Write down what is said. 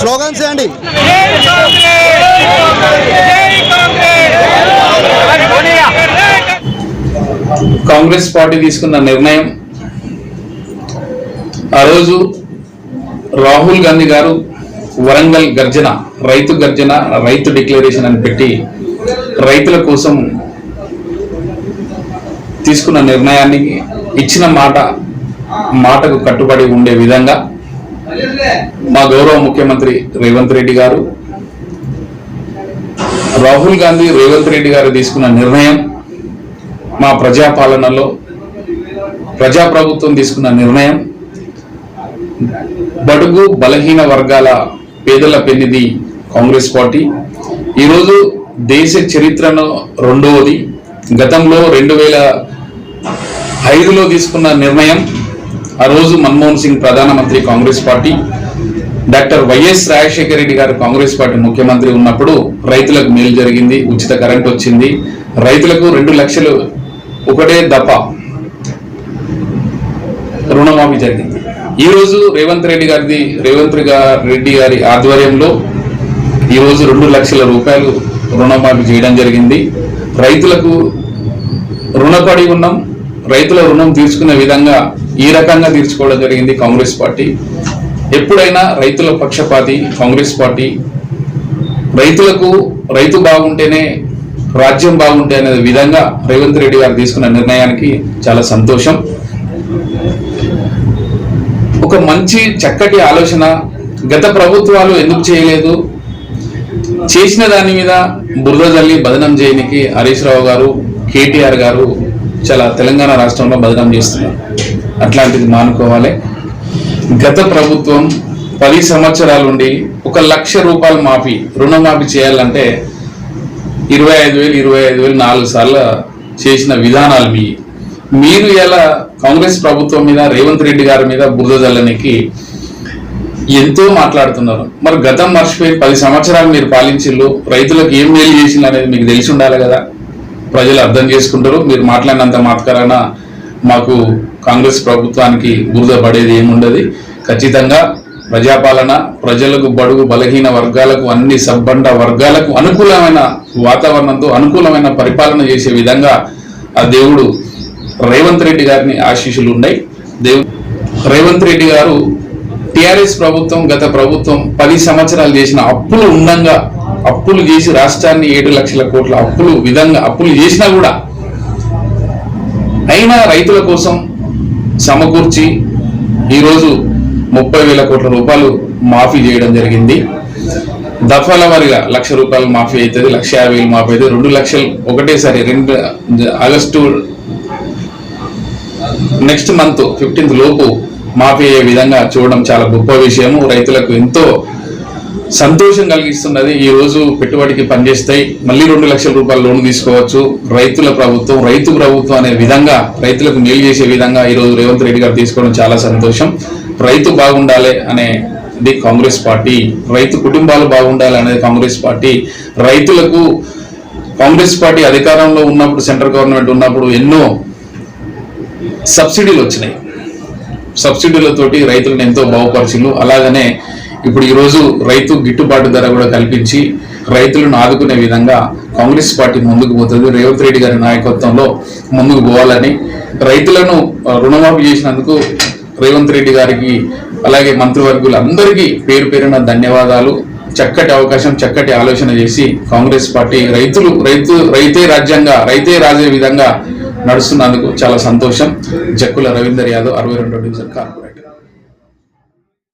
Slogans చేయండి Congress party తీసుకున్న నిర్ణయం. ఆ రోజు రాహుల్ గాంధీ గారు వరంగల్ గర్జన రైతు గర్జన రైతు డిక్లరేషన్ అని పెట్టి రైతుల కోసం తీసుకున్న నిర్ణయాన్ని ఇచ్చిన మాట మాటకు కట్టుబడి ఉండే విధంగా మా గౌరవ ముఖ్యమంత్రి రేవంత్ రెడ్డి గారు రాహుల్ గాంధీ రేవంత్ రెడ్డి గారు తీసుకున్న నిర్ణయం మా ప్రజాపాలనలో ప్రజాప్రభుత్వం తీసుకున్న నిర్ణయం బడుగు బలహీన వర్గాల పేదల పెన్నిది కాంగ్రెస్ పార్టీ ఈరోజు దేశ చరిత్రను రెండవది గతంలో రెండు వేల ఐదులో తీసుకున్న నిర్ణయం ఆ రోజు మన్మోహన్ సింగ్ ప్రధానమంత్రి Congress party doctor YS Rajasekhara Reddy garu Congress party ముఖ్యమంత్రి ఉన్నప్పుడు రైతులకు మేలు జరిగింది ఉచిత కరెంట్ వచ్చింది. రైతులకు రెండు లక్షలు ఒకటే దప్ప రుణమాఫీ జరిగింది. ఈరోజు రేవంత్ రెడ్డి గారిది రేవంత్ రెడ్డి గారి ఆధ్వర్యంలో ఈరోజు రెండు లక్షల రూపాయలు రుణమాఫీ చేయడం జరిగింది. రైతులకు రుణపడి ఉన్నాం. రైతుల రుణం తీర్చుకునే విధంగా ఈ రకంగా తీర్చుకోవడం జరిగింది కాంగ్రెస్ పార్టీ. ఎప్పుడైనా రైతుల పక్షపాతి కాంగ్రెస్ పార్టీ. రైతులకు రైతు బాగుంటేనే రాజ్యం బాగుంటే అనే విధంగా రేవంత్ రెడ్డి గారు తీసుకున్న నిర్ణయానికి చాలా సంతోషం. ఒక మంచి చక్కటి ఆలోచన గత ప్రభుత్వాలు ఎందుకు చేయలేదు? చేసిన దాని మీద బురద జల్లి బదనం చేయనికి హరీష్ రావు గారు కేటీఆర్ గారు చాలా తెలంగాణ రాష్ట్రంలో బదనం చేస్తున్నారు. అట్లాంటిది మానుకోవాలి. గత ప్రభుత్వం పది సంవత్సరాలు ఉండి ఒక లక్ష రూపాయలు మాఫీ రుణమాఫీ చేయాలంటే ఇరవై ఐదు వేలు ఇరవై ఐదు వేలు నాలుగు సార్లు చేసిన విధానాలు మీ. మీరు ఎలా కాంగ్రెస్ ప్రభుత్వం మీద రేవంత్ రెడ్డి గారి మీద బురద జల్లనికి ఎంతో మాట్లాడుతున్నారు. మరి గతం మర్చిపోయి పది సంవత్సరాలు మీరు పాలించిల్లు రైతులకు ఏం మేలు చేసిండ్రు అనేది మీకు తెలిసి ఉండాలి కదా. ప్రజలు అర్థం చేసుకుంటారు. మీరు మాట్లాడినంత మాత్రాన మాకు కాంగ్రెస్ ప్రభుత్వానికి బురద పడేది ఏముండదు. ఖచ్చితంగా ప్రజాపాలన ప్రజలకు బడుగు బలహీన వర్గాలకు అన్ని సబ్బండ వర్గాలకు అనుకూలమైన వాతావరణంతో అనుకూలమైన పరిపాలన చేసే విధంగా ఆ దేవుడు రేవంత్ రెడ్డి గారిని ఆశీస్సులు ఉన్నాయి. దేవు రేవంత్ రెడ్డి గారు టిఆర్ఎస్ ప్రభుత్వం గత ప్రభుత్వం పది సంవత్సరాలు చేసిన అప్పులు ఉండంగా అప్పులు చేసి రాష్ట్రాన్ని ఏడు లక్షల కోట్ల అప్పులు విధంగా అప్పులు చేసినా కూడా అయినా రైతుల కోసం సమకూర్చి ఈరోజు ముప్పై వేల కోట్ల రూపాయలు మాఫీ చేయడం జరిగింది. దఫాల వారిగా లక్ష రూపాయలు మాఫీ అవుతుంది లక్ష యాభై వేలు మాఫీ అవుతుంది. రెండు లక్షలు ఒకటేసారి రెండు ఆగస్టు నెక్స్ట్ మంత్ ఫిఫ్టీన్త్ లోపు మాఫీ అయ్యే విధంగా చూడడం చాలా గొప్ప విషయము. రైతులకు ఎంతో సంతోషం కలిగిస్తున్నది ఈ రోజు పెట్టుబడికి పనిచేస్తాయి. మళ్ళీ రెండు లక్షల రూపాయల లోన్ తీసుకోవచ్చు. రైతుల ప్రభుత్వం రైతు ప్రభుత్వం అనే విధంగా రైతులకు మేలు చేసే విధంగా ఈ రోజు రేవంత్ రెడ్డి గారు తీసుకోవడం చాలా సంతోషం. రైతు బాగుండాలి అనేది కాంగ్రెస్ పార్టీ రైతు కుటుంబాలు బాగుండాలి అనేది కాంగ్రెస్ పార్టీ రైతులకు కాంగ్రెస్ పార్టీ అధికారంలో ఉన్నప్పుడు సెంట్రల్ గవర్నమెంట్ ఉన్నప్పుడు ఎన్నో సబ్సిడీలు వచ్చినాయి. సబ్సిడీలతోటి రైతులను ఎంతో బాగుపరిచిండ్రు. అలాగనే ఇప్పుడు ఈరోజు రైతు గిట్టుబాటు ధర కూడా కల్పించి రైతులను ఆదుకునే విధంగా కాంగ్రెస్ పార్టీ ముందుకు పోతుంది. రేవంత్ రెడ్డి గారి నాయకత్వంలో ముందుకు పోవాలని రైతులను రుణమాఫీ చేసినందుకు రేవంత్ రెడ్డి గారికి అలాగే మంత్రివర్గులు అందరికీ పేరు పేరున ధన్యవాదాలు. చక్కటి అవకాశం చక్కటి ఆలోచన చేసి కాంగ్రెస్ పార్టీ రైతులు రైతు రైతే రాజ్యంగా రైతే రాజే విధంగా నడుస్తున్నందుకు చాలా సంతోషం. జక్కుల రవీందర్ యాదవ్ అరవై రెండో డివిజన్ కార్పొరేటర్